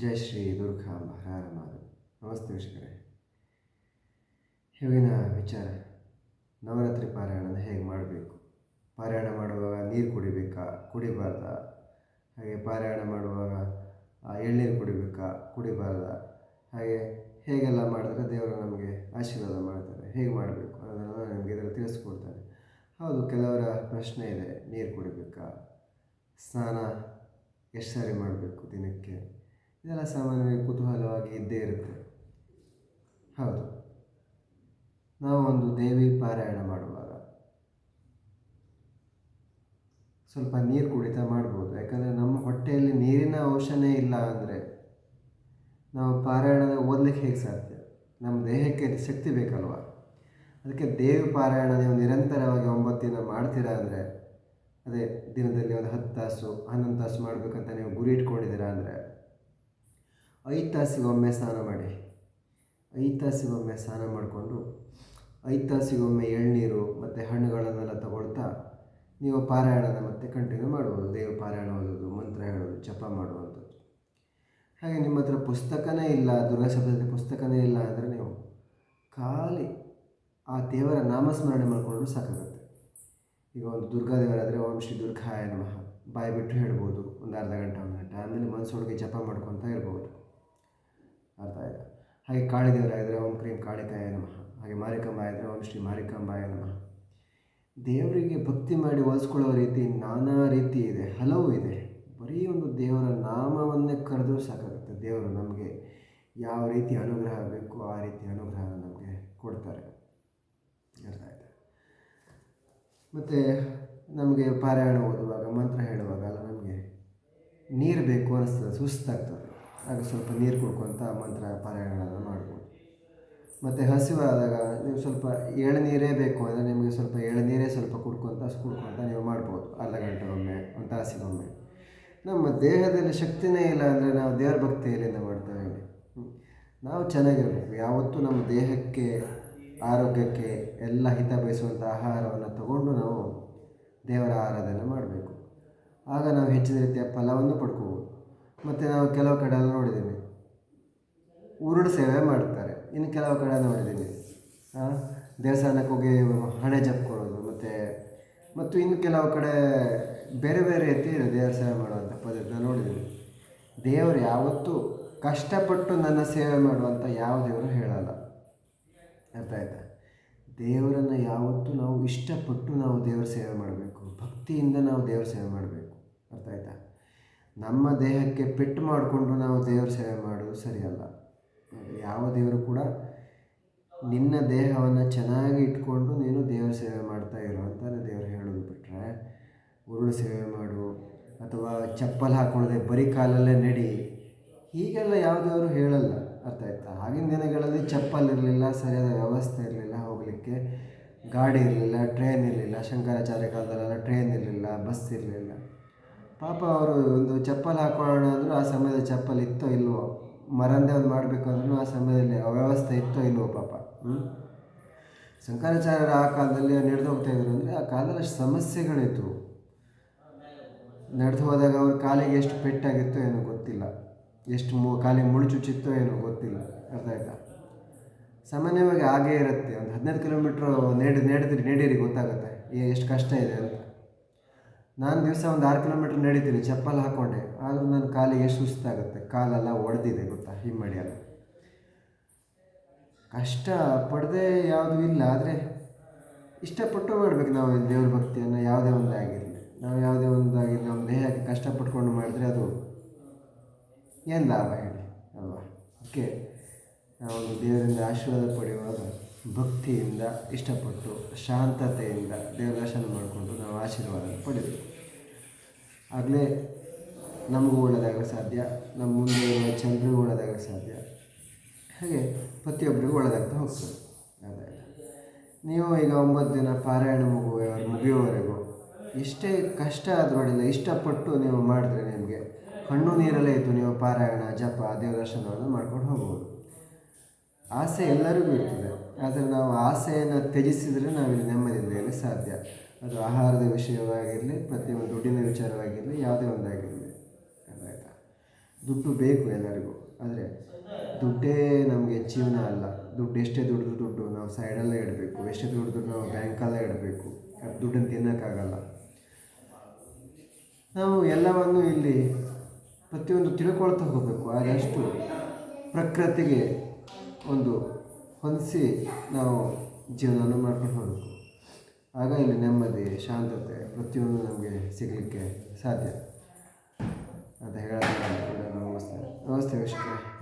ಜೈ ಶ್ರೀ ದುರ್ಗಾಂಬ ಹರಮಾಧವ್ ನಮಸ್ತೆ ವೀಕ್ಷಕರೇ. ಇವಾಗಿನ ವಿಚಾರ, ನವರಾತ್ರಿ ಪಾರಾಯಣನ ಹೇಗೆ ಮಾಡಬೇಕು? ಪಾರಾಯಣ ಮಾಡುವಾಗ ನೀರು ಕುಡಿಬೇಕಾ? ಕುಡಿಬಾರ್ದ? ಹಾಗೆ ಪಾರಾಯಣ ಮಾಡುವಾಗ ಎಳ್ನೀರು ಕುಡಿಬೇಕಾ? ಕುಡಿಬಾರ್ದ? ಹಾಗೆ ಹೇಗೆಲ್ಲ ಮಾಡಿದ್ರೆ ದೇವರು ನಮಗೆ ಆಶೀರ್ವಾದ ಮಾಡ್ತಾರೆ? ಹೇಗೆ ಮಾಡಬೇಕು ಅನ್ನೋದನ್ನು ನಿಮಗೆ ಇದರಲ್ಲಿ ತಿಳಿಸ್ಕೊಡ್ತಾರೆ ಹೌದು, ಕೆಲವರ ಪ್ರಶ್ನೆ ಇದೆ, ನೀರು ಕುಡಿಬೇಕಾ? ಸ್ನಾನ ಎಷ್ಟು ಸಾರಿ ಮಾಡಬೇಕು ದಿನಕ್ಕೆ? ಇದೆಲ್ಲ ಸಾಮಾನ್ಯವಾಗಿ ಕುತೂಹಲವಾಗಿ ಇದ್ದೇ ಇರುತ್ತೆ. ಹೌದು. ನಾವು ಒಂದು ದೇವಿ ಪಾರಾಯಣ ಮಾಡುವಾಗ ಸ್ವಲ್ಪ ನೀರು ಕುಡಿತ ಮಾಡ್ಬೋದು. ಯಾಕಂದರೆ ನಮ್ಮ ಹೊಟ್ಟೆಯಲ್ಲಿ ನೀರಿನ ಅಂಶನೇ ಇಲ್ಲ ಅಂದರೆ ನಾವು ಪಾರಾಯಣದ ಓದಲಿಕ್ಕೆ ಹೇಗೆ ಸಾಧ್ಯ? ನಮ್ಮ ದೇಹಕ್ಕೆ ಶಕ್ತಿ ಬೇಕಲ್ವ? ಅದಕ್ಕೆ ದೇವಿ ಪಾರಾಯಣ ನೀವು ನಿರಂತರವಾಗಿ ಒಂಬತ್ತು ದಿನ ಮಾಡ್ತೀರಾ ಅಂದರೆ, ಅದೇ ದಿನದಲ್ಲಿ ಒಂದು ಹತ್ತು ತಾಸು, ಹನ್ನೊಂದು ತಾಸು ಮಾಡಬೇಕಂತ ನೀವು ಗುರಿ ಇಟ್ಕೊಂಡಿದ್ದೀರಾ ಅಂದರೆ ಐದು ತಾಸಿಗೊಮ್ಮೆ ಸ್ನಾನ ಮಾಡಿ. ಐದು ತಾಸಿಗೊಮ್ಮೆ ಸ್ನಾನ ಮಾಡಿಕೊಂಡು ಐದು ತಾಸಿಗೊಮ್ಮೆ ಎಳ್ನೀರು ಮತ್ತು ಹಣ್ಣುಗಳನ್ನೆಲ್ಲ ತಗೊಳ್ತಾ ನೀವು ಪಾರಾಯಣನ ಮತ್ತೆ ಕಂಟಿನ್ಯೂ ಮಾಡ್ಬೋದು ದೇವ ಪಾರಾಯಣ ಓದೋದು ಮಂತ್ರ ಹೇಳೋದು, ಜಪ ಮಾಡುವಂಥದ್ದು. ಹಾಗೆ ನಿಮ್ಮ ಹತ್ರ ಪುಸ್ತಕನೇ ಇಲ್ಲ ದುರ್ಗಾ ಪುಸ್ತಕನೇ ಇಲ್ಲ ಅಂದರೆ ನೀವು ಖಾಲಿ ಆ ದೇವರ ನಾಮಸ್ಮರಣೆ ಮಾಡಿಕೊಂಡು ಸಾಕಾಗುತ್ತೆ. ಈಗ ಒಂದು ದುರ್ಗಾ ದೇವರಾದರೆ ಓಂ ಶ್ರೀ ದುರ್ಗಾಯ ನಮಃ. ಬಾಯಿ ಬಿಟ್ಟು ಹೇಳ್ಬೋದು, ಒಂದು ಅರ್ಧ ಗಂಟೆ, ಒಂದು ಗಂಟೆ. ಆಮೇಲೆ ಮನಸ್ಸೊಳಗೆ ಜಪ ಮಾಡ್ಕೊತ ಇರ್ಬೋದು. ಅರ್ಥ ಆಯಿತು? ಹಾಗೆ ಕಾಳಿದೇವರಾಗಿದ್ದರೆ ಓಂ ಕ್ರೀಂ ಕಾಳಿಕಾಯ ನಮಃ. ಹಾಗೆ ಆದರೆ ಓಂ ಶ್ರೀ ಮಾರಿಕಂಬಾಯ ನಮಃ. ದೇವರಿಗೆ ಭಕ್ತಿ ಮಾಡಿ ಒಲಿಸ್ಕೊಳ್ಳೋ ರೀತಿ ನಾನಾ ರೀತಿ ಇದೆ, ಹಲವು ಇದೆ. ಬರೀ ಒಂದು ದೇವರ ನಾಮವನ್ನೇ ಕರೆದು ಸಾಕಾಗುತ್ತೆ. ದೇವರು ನಮಗೆ ಯಾವ ರೀತಿ ಅನುಗ್ರಹ ಬೇಕೋ ಆ ರೀತಿ ಅನುಗ್ರಹ ನಮಗೆ ಕೊಡ್ತಾರೆ. ಅರ್ಥ ಆಯಿತು? ಮತ್ತು ನಮಗೆ ಪಾರಾಯಣ ಓದುವಾಗ, ಮಂತ್ರ ಹೇಳುವಾಗೆಲ್ಲ ನಮಗೆ ನೀರು ಬೇಕು ಅನ್ನಿಸ್ತದೆ ಸುಸ್ತಾಗ್ತದೆ. ಆಗ ಸ್ವಲ್ಪ ನೀರು ಕುಡ್ಕೊತ ಮಂತ್ರ ಪಾರಾಯಣಗಳನ್ನು ಮಾಡ್ಬೋದು. ಮತ್ತು ಹಸಿವಾದಾಗ ನೀವು ಸ್ವಲ್ಪ ಎಳನೀರೇ ಬೇಕು ಅಂದರೆ ನಿಮಗೆ ಸ್ವಲ್ಪ ಎಳನೀರೇ ಸ್ವಲ್ಪ ಕುಡ್ಕೊತ ಕುಡ್ಕೊತ ನೀವು ಮಾಡ್ಬೋದು. ಅರ್ಧ ಗಂಟೆಗೊಮ್ಮೆ, ಒಂದು ತಾಸಿಗೊಮ್ಮೆ. ನಮ್ಮ ದೇಹದಲ್ಲಿ ಶಕ್ತಿನೇ ಇಲ್ಲ ಅಂದರೆ ನಾವು ದೇವ್ರ ಭಕ್ತಿ ಮಾಡ್ತಾ ಮಾಡ್ತೇವೆ ಹೇಳಿ? ನಾವು ಚೆನ್ನಾಗಿರಬೇಕು. ಯಾವತ್ತೂ ನಮ್ಮ ದೇಹಕ್ಕೆ, ಆರೋಗ್ಯಕ್ಕೆ ಎಲ್ಲ ಹಿತ ಬಯಸುವಂಥ ಆಹಾರವನ್ನು ತಗೊಂಡು ನಾವು ದೇವರ ಆರಾಧನೆ ಮಾಡಬೇಕು. ಆಗ ನಾವು ಹೆಚ್ಚಿನ ರೀತಿಯ ಫಲವನ್ನು ಪಡ್ಕೋಬೋದು. ಮತ್ತು ನಾವು ಕೆಲವು ಕಡೆ ಎಲ್ಲ ನೋಡಿದ್ದೀನಿ ಉರುಳು ಸೇವೆ ಮಾಡ್ತಾರೆ. ಇನ್ನು ಕೆಲವು ಕಡೆ ನೋಡಿದ್ದೀನಿ ದೇವಸ್ಥಾನಕ್ಕೆ ಹೋಗಿ ಹಣೆ ಜಪ್ಕೊಳ್ಳೋದು, ಮತ್ತು ಮತ್ತು ಇನ್ನು ಕೆಲವು ಕಡೆ ಬೇರೆ ಬೇರೆ ರೀತಿ ಇದೆ ದೇವರ ಸೇವೆ ಮಾಡುವಂಥ ಪದ್ಧತಿ ನೋಡಿದ್ದೀನಿ ದೇವರು ಯಾವತ್ತೂ ಕಷ್ಟಪಟ್ಟು ನನ್ನ ಸೇವೆ ಮಾಡುವಂಥ ಯಾವ ದೇವರು ಹೇಳಲ್ಲ. ಅರ್ಥ ಆಯ್ತಾ? ದೇವರನ್ನು ಯಾವತ್ತೂ ನಾವು ಇಷ್ಟಪಟ್ಟು ನಾವು ದೇವರ ಸೇವೆ ಮಾಡಬೇಕು. ಭಕ್ತಿಯಿಂದ ನಾವು ದೇವರ ಸೇವೆ ಮಾಡಬೇಕು. ಅರ್ಥ ಆಯ್ತಾ? ನಮ್ಮ ದೇಹಕ್ಕೆ ಪೆಟ್ಟು ಮಾಡಿಕೊಂಡು ನಾವು ದೇವರ ಸೇವೆ ಮಾಡೋದು ಸರಿಯಲ್ಲ. ಯಾವ ದೇವರು ಕೂಡ ನಿನ್ನ ದೇಹವನ್ನು ಚೆನ್ನಾಗಿ ಇಟ್ಕೊಂಡು ನೀನು ದೇವರ ಸೇವೆ ಮಾಡ್ತಾ ಇರು ಅಂತಾನೆ ದೇವರು ಹೇಳೋದು ಬಿಟ್ಟರೆ ಉರುಳು ಸೇವೆ ಮಾಡು ಅಥವಾ ಚಪ್ಪಲ್ ಹಾಕೊಳ್ಳದೆ ಬರೀ ಕಾಲಲ್ಲೇ ನಡಿ, ಹೀಗೆಲ್ಲ ಯಾವ ದೇವರು ಹೇಳಲ್ಲ. ಅರ್ಥ ಆಯ್ತಾ? ಆಗಿನ ದಿನಗಳಲ್ಲಿ ಚಪ್ಪಲ್ ಇರಲಿಲ್ಲ, ಸರಿಯಾದ ವ್ಯವಸ್ಥೆ ಇರಲಿಲ್ಲ, ಹೋಗಲಿಕ್ಕೆ ಗಾಡಿ ಇರಲಿಲ್ಲ ಟ್ರೈನ್ ಇರಲಿಲ್ಲ, ಶಂಕರಾಚಾರ್ಯ ಕಾಲದಲ್ಲೆಲ್ಲ ಟ್ರೈನ್ ಇರಲಿಲ್ಲ ಬಸ್ ಇರಲಿಲ್ಲ. ಪಾಪ ಅವರು ಒಂದು ಚಪ್ಪಲ್ ಹಾಕೊಳ್ಳೋಣ ಅಂದರೂ ಆ ಸಮಯದ ಚಪ್ಪಲ್ ಇತ್ತೋ ಇಲ್ವೋ? ಮರಂದೇ ಒಂದು ಮಾಡಬೇಕು ಅಂದ್ರೂ ಆ ಸಮಯದಲ್ಲಿ ಅವ್ಯವಸ್ಥೆ ಇತ್ತೋ ಇಲ್ವೋ ಪಾಪ? ಹ್ಞೂ ಶಂಕರಾಚಾರ್ಯರು ಆ ಕಾಲದಲ್ಲಿ ನಡೆದು ಹೋಗ್ತಾ ಇದ್ರು ಅಂದರೆ ಆ ಕಾಲದಲ್ಲಿ ಸಮಸ್ಯೆಗಳಿತ್ತು. ನಡೆದು ಹೋದಾಗ ಅವ್ರ ಕಾಲಿಗೆ ಎಷ್ಟು ಪೆಟ್ಟಾಗಿತ್ತೋ ಏನೋ ಗೊತ್ತಿಲ್ಲ. ಎಷ್ಟು ಮು, ಕಾಲಿಗೆ ಮುಳುಚುಚ್ಚಿತ್ತೋ ಏನೋ ಗೊತ್ತಿಲ್ಲ. ಅರ್ಥ ಆಯ್ತಾ? ಸಾಮಾನ್ಯವಾಗಿ ಹಾಗೇ ಇರುತ್ತೆ. ಒಂದು ಹದಿನೈದು ಕಿಲೋಮೀಟ್ರ್ ನೆಡ್, ನೆಡಿದ್ರೆ, ನೆಡೀರಿ ಗೊತ್ತಾಗುತ್ತೆ. ಎಷ್ಟು ಕಷ್ಟ ಇದೆ ಅಂತ. ನಾನು ದಿವಸ ಒಂದು ಆರು ಕಿಲೋಮೀಟ್ರ್ ನಡೀತೀನಿ, ಚಪ್ಪಲ್ ಹಾಕ್ಕೊಂಡೆ ಆದರೂ ನನ್ನ ಕಾಲಿಗೆ ಸುಸ್ತಾಗುತ್ತೆ ಕಾಲೆಲ್ಲ ಒಡೆದಿದೆ ಗೊತ್ತಾ, ಹಿಮ್ಮಡಿ ಎಲ್ಲ. ಕಷ್ಟ ಪಡದೆ ಯಾವುದೂ ಇಲ್ಲ, ಆದರೆ ಇಷ್ಟಪಟ್ಟು ಮಾಡಬೇಕು ನಾವು ದೇವ್ರ ಭಕ್ತಿಯನ್ನು, ಯಾವುದೇ ಒಂದು ಆಗಿರಲಿ. ನಾವು ಯಾವುದೇ ಒಂದು ಆಗಿರಲಿ ನಮ್ಮ ದೇಹಕ್ಕೆ ಕಷ್ಟಪಟ್ಕೊಂಡು ಮಾಡಿದ್ರೆ ಅದು ಏನು ಲಾಭ ಹೇಳಿ, ಅಲ್ವಾ? ಓಕೆ. ನಾವು ದೇವರಿಂದ ಆಶೀರ್ವಾದ ಪಡೆಯುವಾಗ ಭಕ್ತಿಯಿಂದ ಇಷ್ಟಪಟ್ಟು ಶಾಂತತೆಯಿಂದ ದೇವರ ದರ್ಶನ ಮಾಡಿಕೊಂಡು ನಾವು ಆಶೀರ್ವಾದ ಪಡೆದು ಆಗಲೇ ನಮಗೂ ಒಳ್ಳೆಯದಾಗಲು ಸಾಧ್ಯ, ನಮ್ಮ ಮುಂದೆ ಜನರಿಗೂ ಒಳ್ಳೆಯದಾಗಲು ಸಾಧ್ಯ, ಹಾಗೆ ಪ್ರತಿಯೊಬ್ಬರಿಗೂ ಒಳ್ಳೆಯದಾಗ್ತಾ ಹೋಗ್ತದೆ. ನೀವು ಈಗ ಒಂಬತ್ತು ದಿನ ಪಾರಾಯಣ ಮುಗುವ ಮುಗಿಯುವವರೆಗೂ ಎಷ್ಟೇ ಕಷ್ಟ ಆದರೂ ಅಡಿಲ್ಲ ಇಷ್ಟಪಟ್ಟು ನೀವು ಮಾಡಿದ್ರೆ ನಿಮಗೆ ಕಣ್ಣು ನೀರಲ್ಲೇ ಇತ್ತು ನೀವು ಪಾರಾಯಣ, ಜಪ, ದೇವದರ್ಶನವನ್ನು ಮಾಡ್ಕೊಂಡು ಹೋಗ್ಬೋದು. ಆಸೆ ಎಲ್ಲರಿಗೂ ಇರ್ತದೆ. ಆದರೆ ನಾವು ಆಸೆಯನ್ನು ತ್ಯಜಿಸಿದರೆ ನಾವಿಲ್ಲಿ ನೆಮ್ಮದಿ ಮೇಲೆ ಸಾಧ್ಯ. ಅದು ಆಹಾರದ ವಿಷಯವಾಗಿರಲಿ ಪ್ರತಿಯೊಂದು ದುಡ್ಡಿನ ವಿಚಾರವಾಗಿರಲಿ, ಯಾವುದೇ ಒಂದಾಗಿರಲಿ. ಆಯಿತಾ ದುಡ್ಡು ಬೇಕು ಎಲ್ಲರಿಗೂ. ಆದರೆ ದುಡ್ಡೇ ನಮಗೆ ಜೀವನ ಅಲ್ಲ. ದುಡ್ಡು ಎಷ್ಟೇ ದುಡ್ಡು ದುಡ್ಡು ನಾವು ಸೈಡಲ್ಲೇ ಇಡಬೇಕು. ಎಷ್ಟೇ ದುಡ್ಡು ನಾವು ಬ್ಯಾಂಕಲ್ಲೇ ಇಡಬೇಕು. ಅದು ದುಡ್ಡನ್ನು ತಿನ್ನೋಕ್ಕಾಗಲ್ಲ. ನಾವು ಎಲ್ಲವನ್ನು ಇಲ್ಲಿ ಪ್ರತಿಯೊಂದು ತಿಳ್ಕೊಳ್ತಾ ಹೋಗಬೇಕು. ಆದಷ್ಟು ಪ್ರಕೃತಿಗೆ ಒಂದು ಹೊಂದಿಸಿ ನಾವು ಜೀವನವನ್ನು ಮಾಡ್ಕೊಂಡು ಹೋಗಬೇಕು. ಆಗ ಇಲ್ಲಿ ನೆಮ್ಮದಿ, ಶಾಂತತೆ ಪ್ರತಿಯೊಂದು ನಮಗೆ ಸಿಗಲಿಕ್ಕೆ ಸಾಧ್ಯ. ಅಂತ ಹೇಳೋದಕ್ಕೆ ನಮಸ್ತೆ. ನಮಸ್ತೆ, ವೀಕ್ಷಕರೇ.